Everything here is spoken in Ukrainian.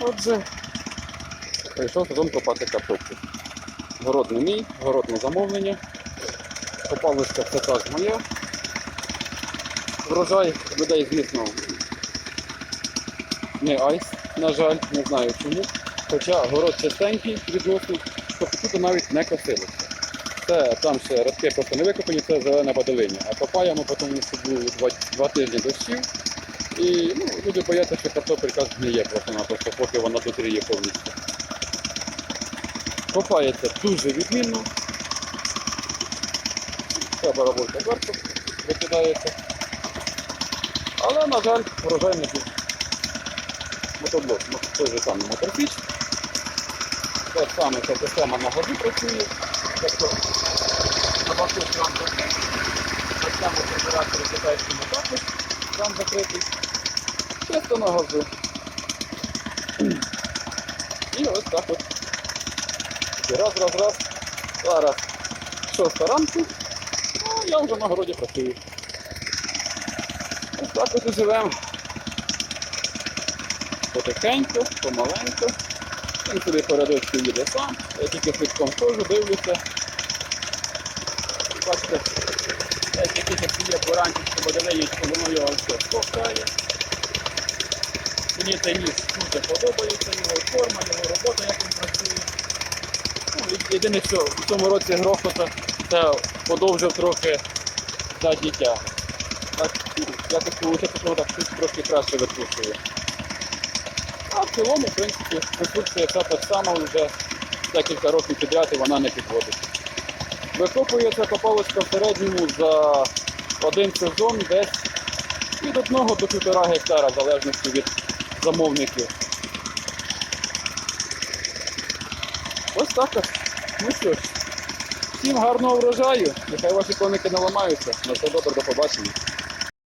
Отже, прийшов сезон копати картоплю. Город не мій, город на замовлення. Копалочка це так моя. Врожай людей, звісно, не айс, на жаль, не знаю чому. Хоча город чистенький відносно, тут навіть не косилося. Це там ще рядки просто не викопані, це зелене badовиння. А копаємо, тому що було два, два тижні дощів. І ну, люди бояться, що картопелька згниє просто-напросто, поки вона дозріє повністю. Копається дуже відмінно. Ця бараболька зверху викидається. Але, на жаль, врожай не буде. Мотоблок, ну, той же самий моторпіч. Те саме ця система на газу працює. Тобто на баку там закритий. На цьому температурі китайському також там закритий. Чисто на. І ось так от. Раз, раз, раз. Зараз шоста ранку. Ну, я вже на городі працюю. Ось так от і живемо. Потихеньку, помаленьку. Він собі порядочку їде сам. Я тільки слідком ходжу, дивлюся. Бачите, я тільки є буранчик, бодовеєчко, воно його все спокає. Мені цей ніс дуже подобається, його форма, його робота, як він працює. Ну, єдине, що в цьому році грохота це подовжив трохи задні тяги. Так, якось виходить, що так чуть трошки краще викручує. А в цілому, в принципі, вся та ж сама вже декілька років підряд і вона не підводить. Викопується копалочка в середньому за один сезон десь від 1 до 1,5 гектара, в залежності від замовників. Ось так. от. Ну що ж, всім гарного врожаю. Нехай ваші коники не ламаються. На все до побачення.